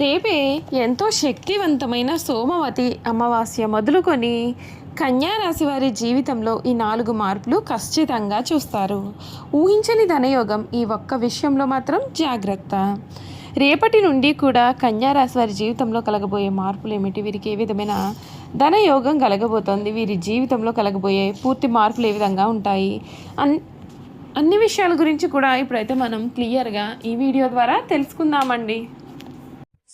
రేపే ఎంతో శక్తివంతమైన సోమవతి అమావాస్య మొదలుకొని కన్యారాశి వారి జీవితంలో ఈ నాలుగు మార్పులు ఖచ్చితంగా చూస్తారు. ఊహించని ధనయోగం ఈ ఒక్క విషయంలో మాత్రం జాగ్రత్త. రేపటి నుండి కూడా కన్యారాశి వారి జీవితంలో కలగబోయే మార్పులు ఏమిటి? వీరికి ఏ విధమైన ధనయోగం కలగబోతోంది? వీరి జీవితంలో కలగబోయే పూర్తి మార్పులు ఏ విధంగా ఉంటాయి? అన్ అన్ని విషయాల గురించి కూడా ఇప్పుడైతే మనం క్లియర్గా ఈ వీడియో ద్వారా తెలుసుకుందామండి.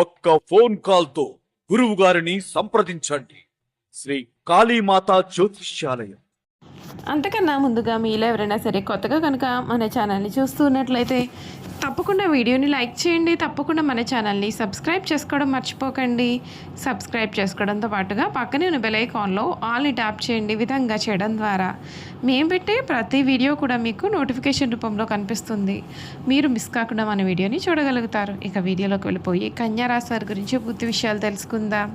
ఒక్క ఫోన్ కాల్తో గురువు గారిని సంప్రదించండి. శ్రీ కాళీమాత జ్యోతిష్యాలయం. అంతకన్నా ముందుగా మీలో ఎవరైనా సరే కొత్తగా కనుక మన ఛానల్ని చూస్తున్నట్లయితే తప్పకుండా వీడియోని లైక్ చేయండి. తప్పకుండా మన ఛానల్ని సబ్స్క్రైబ్ చేసుకోవడం మర్చిపోకండి. సబ్స్క్రైబ్ చేసుకోవడంతో పాటుగా పక్కనే ఉన్న బెల్ ఐకాన్లో ఆల్ని ట్యాప్ చేయండి. విధంగా చేయడం ద్వారా మేము పెట్టే ప్రతి వీడియో కూడా మీకు నోటిఫికేషన్ రూపంలో కనిపిస్తుంది. మీరు మిస్ కాకుండా మన వీడియోని చూడగలుగుతారు. ఇక వీడియోలోకి వెళ్ళిపోయి కన్యారాశి వారి గురించి పూర్తి విషయాలు తెలుసుకుందాం.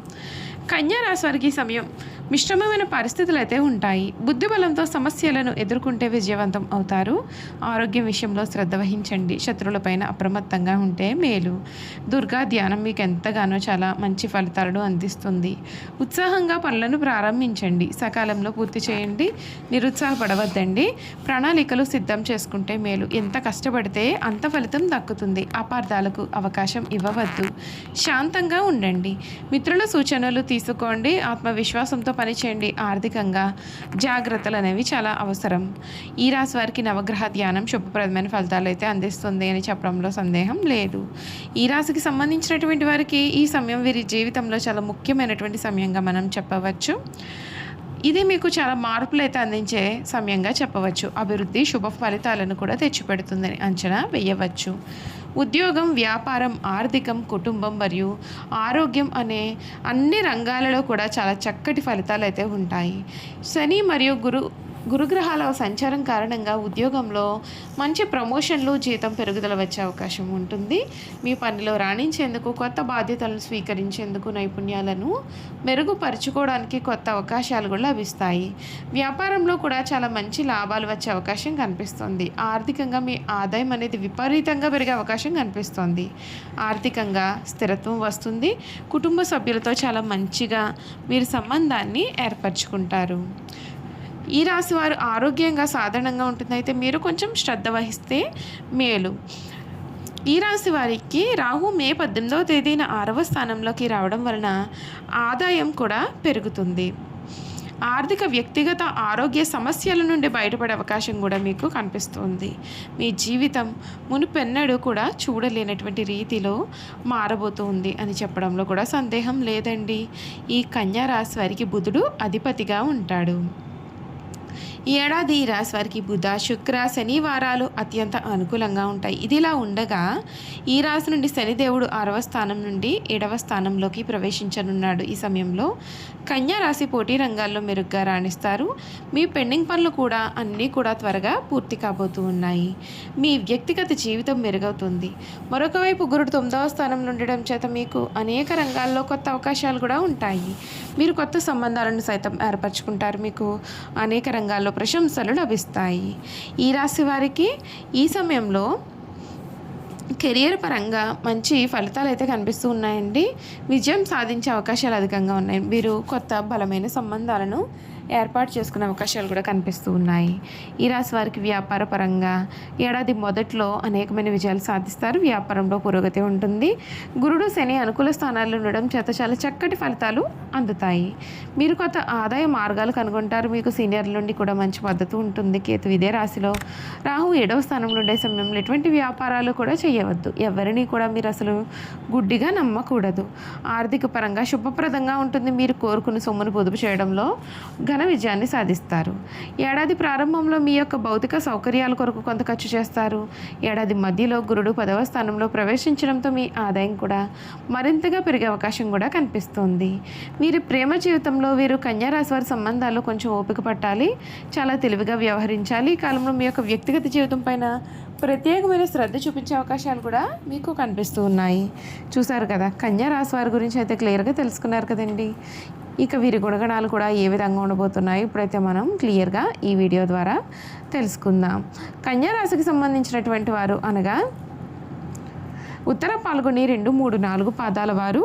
కన్యారాశి వారికి సమయం మిశ్రమమైన పరిస్థితులు అయితే ఉంటాయి. బుద్ధి బలంతో సమస్యలను ఎదుర్కొంటే విజయవంతం అవుతారు. ఆరోగ్యం విషయంలో శ్రద్ధ వహించండి. పైన అప్రమత్తంగా ఉంటే మేలు. దుర్గా ధ్యానం మీకు ఎంతగానో చాలా మంచి ఫలితాలను అందిస్తుంది. ఉత్సాహంగా పనులను ప్రారంభించండి. సకాలంలో పూర్తి చేయండి. నిరుత్సాహపడవద్దండి. ప్రణాళికలు సిద్ధం చేసుకుంటే మేలు. ఎంత కష్టపడితే అంత ఫలితం దక్కుతుంది. అపార్థాలకు అవకాశం ఇవ్వవద్దు. శాంతంగా ఉండండి. మిత్రుల సూచనలు తీసుకోండి. ఆత్మవిశ్వాసంతో పనిచేయండి. ఆర్థికంగా జాగ్రత్తలు అనేవి చాలా అవసరం. ఈ రాశి వారికి నవగ్రహ ధ్యానం శుభప్రదమైన ఫలితాలు అయితే అందిస్తుంది అని చెప్పడంలో సందేహం లేదు. ఈ రాశికి సంబంధించినటువంటి వారికి ఈ సమయం వీరి జీవితంలో చాలా ముఖ్యమైనటువంటి సమయంగా మనం చెప్పవచ్చు. ఇది మీకు చాలా మార్పులు అయితే అందించే సమయంగా చెప్పవచ్చు. అభివృద్ధి శుభ ఫలితాలను కూడా తెచ్చిపెడుతుందని అంచనా వేయవచ్చు. ఉద్యోగం వ్యాపారం ఆర్థికం కుటుంబం మరియు ఆరోగ్యం అనే అన్ని రంగాలలో కూడా చాలా చక్కటి ఫలితాలు అయితే ఉంటాయి. శని మరియు గురు గురుగ్రహాల సంచారం కారణంగా ఉద్యోగంలో మంచి ప్రమోషన్లు జీతం పెరుగుదల వచ్చే అవకాశం ఉంటుంది. మీ పనిలో రాణించేందుకు కొత్త బాధ్యతలను స్వీకరించేందుకు నైపుణ్యాలను మెరుగుపరుచుకోవడానికి కొత్త అవకాశాలు కూడా లభిస్తాయి. వ్యాపారంలో కూడా చాలా మంచి లాభాలు వచ్చే అవకాశం కనిపిస్తుంది. ఆర్థికంగా మీ ఆదాయం అనేది విపరీతంగా పెరిగే అవకాశం కనిపిస్తుంది. ఆర్థికంగా స్థిరత్వం వస్తుంది. కుటుంబ సభ్యులతో చాలా మంచిగా మీరు సంబంధాన్ని ఏర్పరచుకుంటారు. ఈ రాశి వారు ఆరోగ్యంగా సాధారణంగా ఉంటుంది? అయితే మీరు కొంచెం శ్రద్ధ వహిస్తే మేలు. ఈ రాశి వారికి రాహు మే పద్దెనిమిదవ తేదీన ఆరవ స్థానంలోకి రావడం వలన ఆదాయం కూడా పెరుగుతుంది. ఆర్థిక వ్యక్తిగత ఆరోగ్య సమస్యల నుండి బయటపడే అవకాశం కూడా మీకు కనిపిస్తుంది. మీ జీవితం మునుపెన్నడూ కూడా చూడలేనటువంటి రీతిలో మారబోతుంది అని చెప్పడంలో కూడా సందేహం లేదండి. ఈ కన్యా రాశి వారికి బుధుడు అధిపతిగా ఉంటాడు. ఈ ఏడాది ఈ రాశి వారికి బుధ శుక్ర శనివారాలు అత్యంత అనుకూలంగా ఉంటాయి. ఇదిలా ఉండగా ఈ రాశి నుండి శనిదేవుడు ఆరవ స్థానం నుండి ఏడవ స్థానంలోకి ప్రవేశించనున్నాడు. ఈ సమయంలో కన్యా రాశి పోటీ రంగాల్లో మెరుగ్గా రాణిస్తారు. మీ పెండింగ్ పనులు కూడా అన్నీ కూడా త్వరగా పూర్తి కాబోతూ ఉన్నాయి. మీ వ్యక్తిగత జీవితం మెరుగవుతుంది. మరొక వైపు గురుడు తొమ్మిదవ స్థానంలో ఉండడం చేత మీకు అనేక రంగాల్లో కొత్త అవకాశాలు కూడా ఉంటాయి. మీరు కొత్త సంబంధాలను సైతం ఏర్పరచుకుంటారు. మీకు అనేక రంగాల్లో ప్రశంసలు లభిస్తాయి. ఈ రాశి వారికి ఈ సమయంలో కెరియర్ పరంగా మంచి ఫలితాలు అయితే కనిపిస్తూ ఉన్నాయండి. విజయం సాధించే అవకాశాలు అధికంగా ఉన్నాయి. మీరు కొత్త బలమైన సంబంధాలను ఏర్పాటు చేసుకునే అవకాశాలు కూడా కనిపిస్తూ ఉన్నాయి. ఈ రాశి వారికి వ్యాపార పరంగా ఏడాది మొదట్లో అనేకమైన విజయాలు సాధిస్తారు. వ్యాపారంలో పురోగతి ఉంటుంది. గురుడు శని అనుకూల స్థానాల్లో ఉండడం చేత చాలా చక్కటి ఫలితాలు అందుతాయి. మీరు కొత్త ఆదాయ మార్గాలు కనుగొంటారు. మీకు సీనియర్ల నుండి కూడా మంచి మద్దతు ఉంటుంది. కేతు ఇదే రాశిలో. రాహు ఏడవ స్థానంలో ఉండే సమయంలో ఎటువంటి వ్యాపారాలు కూడా చేయవద్దు. ఎవరిని కూడా మీరు అసలు గుడ్డిగా నమ్మకూడదు. ఆర్థిక పరంగా శుభప్రదంగా ఉంటుంది మీరు కోరుకున్న సొమ్మును పొదుపు చేయడంలో ఘన విజయాన్ని సాధిస్తారు. ఏడాది ప్రారంభంలో మీ యొక్క భౌతిక సౌకర్యాల కొరకు కొంత ఖర్చు చేస్తారు. ఏడాది మధ్యలో గురుడు పదవ స్థానంలో ప్రవేశించడంతో మీ ఆదాయం కూడా మరింతగా పెరిగే అవకాశం కూడా కనిపిస్తుంది. వీరి ప్రేమ జీవితంలో వీరు కన్యారాశి వారి సంబంధాలు కొంచెం ఓపిక పట్టాలి. చాలా తెలివిగా వ్యవహరించాలి. ఈ కాలంలో మీ యొక్క వ్యక్తిగత జీవితం పైన ప్రత్యేకమైన శ్రద్ధ చూపించే అవకాశాలు కూడా మీకు కనిపిస్తూ ఉన్నాయి. చూసారు కదా కన్యా రాశి వారి గురించి అయితే క్లియర్గా తెలుసుకున్నారు కదండి. ఇక వీరి గుణగణాలు కూడా ఏ విధంగా ఉండబోతున్నాయి ఇప్పుడైతే మనం క్లియర్గా ఈ వీడియో ద్వారా తెలుసుకుందాం. కన్యా రాశికి సంబంధించినటువంటి వారు అనగా ఉత్తర పాల్గొని రెండు మూడు నాలుగు పాదాల వారు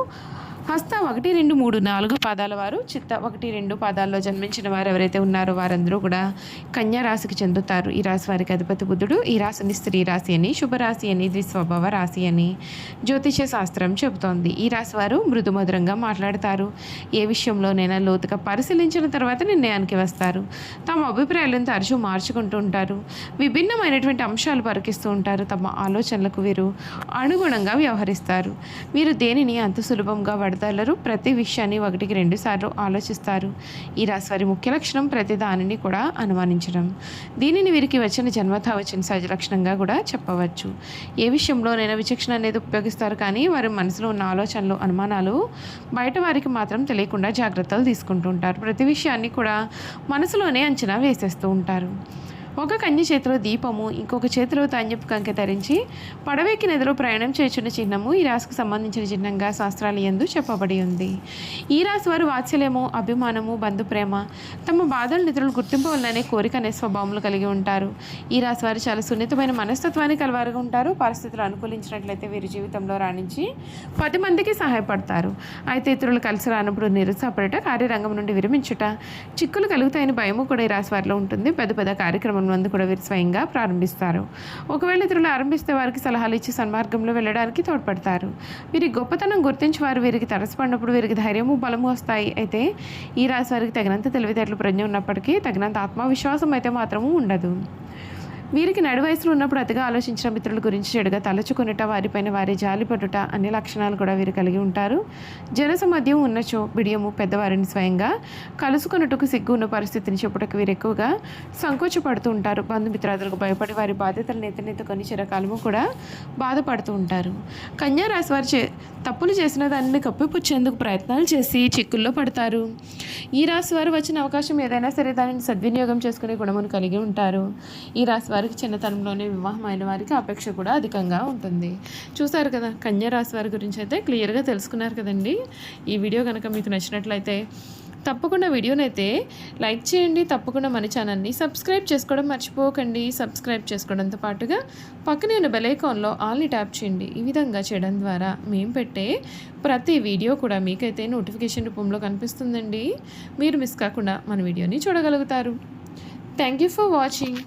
హస్త ఒకటి రెండు మూడు నాలుగు పాదాల వారు చిత్త ఒకటి రెండు పాదాల్లో జన్మించిన వారు ఎవరైతే ఉన్నారో వారందరూ కూడా కన్యా రాశికి చెందుతారు. ఈ రాశి వారికి అధిపతి బుద్ధుడు ఈ రాశిని స్త్రీ రాశి అని శుభరాశి అని ద్విస్వభావ రాశి అని జ్యోతిష శాస్త్రం చెబుతోంది. ఈ రాశి వారు మృదుమధురంగా మాట్లాడతారు. ఏ విషయంలోనైనా లోతుగా పరిశీలించిన తర్వాత నిర్ణయానికి వస్తారు. తమ అభిప్రాయాలను తరచూ మార్చుకుంటూ ఉంటారు. విభిన్నమైనటువంటి అంశాలు పరికిస్తూ ఉంటారు. తమ ఆలోచనలకు వీరు అనుగుణంగా వ్యవహరిస్తారు. వీరు దేనిని అంత సులభంగా వడదలరు ప్రతి విషయాన్ని ఒకటికి రెండు సార్లు ఆలోచిస్తారు. ఈ రాశివారి ముఖ్య లక్షణం ప్రతి దానిని కూడా అనుమానించడం. దీనిని వీరికి వచ్చిన జన్మత వచ్చిన సహజ లక్షణంగా కూడా చెప్పవచ్చు. ఏ విషయంలోనైనా విచక్షణ అనేది ఉపయోగిస్తారు కానీ వారి మనసులో ఉన్న ఆలోచనలు అనుమానాలు బయట వారికి మాత్రం తెలియకుండా జాగ్రత్తలు తీసుకుంటూ ఉంటారు. ప్రతి విషయాన్ని కూడా మనసులోనే అంచనా వేసేస్తూ ఉంటారు. ఒక కన్య చేతిలో దీపము ఇంకొక చేతిలో తాన్యపు కంకె ధరించి పడవెక్కి నదిలో ప్రయాణం చేస్తున్న చిహ్నము ఈ రాశికి సంబంధించిన చిహ్నంగా శాస్త్రాలయందు చెప్పబడి ఉంది. ఈ రాశి వారు వాత్సల్యము అభిమానము బంధు ప్రేమ తమ బాధలు నిధులు గుర్తింపవలననే కోరిక అనే స్వభావములు కలిగి ఉంటారు. ఈ రాశి వారు చాలా సున్నితమైన మనస్తత్వాన్ని కలవారుగా ఉంటారు. పరిస్థితులు అనుకూలించినట్లయితే వీరి జీవితంలో రాణించి పది మందికి సహాయపడతారు. అయితే ఇతరులు కలిసి రానప్పుడు నిరుత్సాహపడట కార్యరంగం నుండి విరమించుట. చిక్కులు కలుగుతాయని భయము కూడా ఈ రాశి వారిలో ఉంటుంది. పెద్ద పెద్ద కార్యక్రమం మందు కూడా వీరు స్వయంగా ప్రారంభిస్తారు. ఒకవేళ ఇతరులు ఆరంభిస్తే వారికి సలహాలు ఇచ్చి సన్మార్గంలో వెళ్ళడానికి తోడ్పడతారు. వీరి గొప్పతనం గుర్తించి వారు వీరికి తరసపడినప్పుడు వీరికి ధైర్యము బలము వస్తాయి. అయితే ఈ రాశి వారికి తగినంత తెలివితేటలు ప్రజ్ఞ ఉన్నప్పటికీ తగినంత ఆత్మవిశ్వాసం అయితే మాత్రము ఉండదు. వీరికి నడు వయసులో ఉన్నప్పుడు అతిగా ఆలోచించిన మిత్రుల గురించి చెడుగా తలచుకొనుట వారిపైన వారి జాలిపడుట అన్ని లక్షణాలు కూడా వీరు కలిగి ఉంటారు. జనసమధ్యం ఉన్నచో బిడియము పెద్దవారిని స్వయంగా కలుసుకొనుటకు సిగ్గు ఉన్న పరిస్థితిని చెప్పుటకు వీరు ఎక్కువగా సంకోచపడుతూ ఉంటారు. బంధుమిత్రాదులకు భయపడి వారి బాధ్యతలను ఎత్తనెత్తుకొని చిరకాలము కూడా బాధపడుతూ ఉంటారు. కన్యా రాశి వారు చే తప్పులు చేసిన దానిని కప్పిపుచ్చేందుకు ప్రయత్నాలు చేసి చిక్కుల్లో పడతారు. ఈ రాశి వారు వచ్చిన అవకాశం ఏదైనా సరే దానిని సద్వినియోగం చేసుకునే గుణమును కలిగి ఉంటారు. ఈ రాశి వారు వారికి చిన్నతనంలోనే వివాహం అయిన వారికి అపేక్ష కూడా అధికంగా ఉంటుంది. చూసారు కదా కన్యా రాశి వారి గురించి అయితే క్లియర్గా తెలుసుకున్నారు కదండి. ఈ వీడియో కనుక మీకు నచ్చినట్లయితే తప్పకుండా వీడియోనైతే లైక్ చేయండి తప్పకుండా మన ఛానల్ని సబ్స్క్రైబ్ చేసుకోవడం మర్చిపోకండి. సబ్స్క్రైబ్ చేసుకోవడంతో పాటుగా పక్కనే ఉన్న బెల్ ఐకాన్లో ఆల్ని ట్యాప్ చేయండి. ఈ విధంగా చేయడం ద్వారా మేము పెట్టే ప్రతి వీడియో కూడా మీకైతే నోటిఫికేషన్ రూపంలో కనిపిస్తుందండి. మీరు మిస్ కాకుండా మన వీడియోని చూడగలుగుతారు. Thank you for watching.